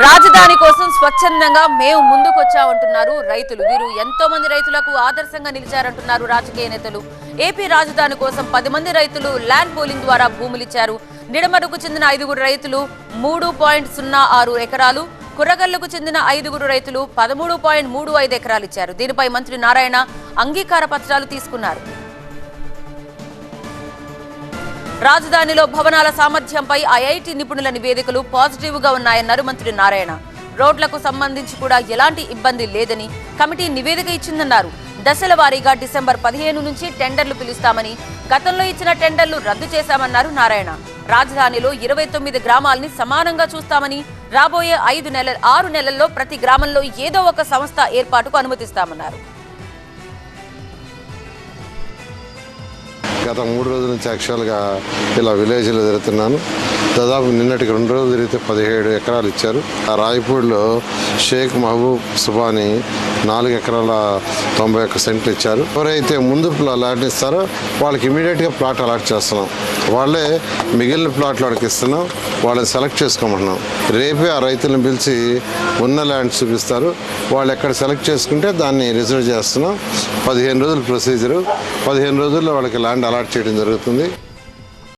రాజధాని కోసం స్వచ్ఛందంగా మేము ముందుకొచ్చామంటున్నారు రైతులు. వీరు ఎంతో మంది రైతులకు ఆదర్శంగా నిలిచారంటున్నారు రాజకీయ నేతలు. ఏపీ రాజధాని కోసం పది మంది రైతులు ల్యాండ్ పోలింగ్ ద్వారా భూములిచ్చారు. నిడమరుకు చెందిన ఐదుగురు రైతులు మూడు పాయింట్ సున్నా ఆరు ఎకరాలు కుర్రగల్లుకు చెందిన ఐదుగురు రైతులు పదమూడు పాయింట్ మూడు ఐదు ఎకరాలు ఇచ్చారు దీనిపై మంత్రి నారాయణ అంగీకార పత్రాలు తీసుకున్నారు. రాజధానిలో భవనాల సామర్థ్యంపై ఐఐటి నిపుణుల నివేదికలు పాజిటివ్గా ఉన్నాయన్నారు మంత్రి నారాయణ. రోడ్లకు సంబంధించి కూడా ఎలాంటి ఇబ్బంది లేదని కమిటీ నివేదిక ఇచ్చిందన్నారు. దశల వారీగా డిసెంబర్ పదిహేను నుంచి టెండర్లు పిలుస్తామని గతంలో ఇచ్చిన టెండర్లు రద్దు చేశామన్నారు నారాయణ. రాజధానిలో ఇరవై తొమ్మిది గ్రామాల్ని సమానంగా చూస్తామని రాబోయే ఐదు నెలల ఆరు నెలల్లో ప్రతి గ్రామంలో ఏదో ఒక సంస్థ ఏర్పాటుకు అనుమతిస్తామన్నారు. గత మూడు రోజుల నుంచి యాక్చువల్గా ఇలా విలేజ్లో తిరుగుతున్నాను. దాదాపు నిన్నటికి రెండు రోజులు తిరిగితే పదిహేడు ఎకరాలు ఇచ్చారు. ఆ రాయపూడిలో షేక్ మహబూబ్ సుబాని నాలుగు ఎకరాల తొంభై ఒక్క సెంట్లు ఇచ్చారు. ఎవరైతే ముందు అలాట్ ఇస్తారో వాళ్ళకి ఇమీడియట్గా ప్లాట్ అలాట్ చేస్తున్నాం. వాళ్ళే మిగిలిన ప్లాట్లు వాళ్ళకి ఇస్తున్నాం. వాళ్ళని సెలెక్ట్ చేసుకోమంటున్నాం. రేపే ఆ రైతులను పిలిచి ఉన్న ల్యాండ్ చూపిస్తారు. వాళ్ళు ఎక్కడ సెలెక్ట్ చేసుకుంటే దాన్ని రిజర్వ్ చేస్తున్నాం. పదిహేను రోజుల ప్రొసీజరు. పదిహేను రోజుల్లో వాళ్ళకి ల్యాండ్ అలాట్ చేయడం జరుగుతుంది.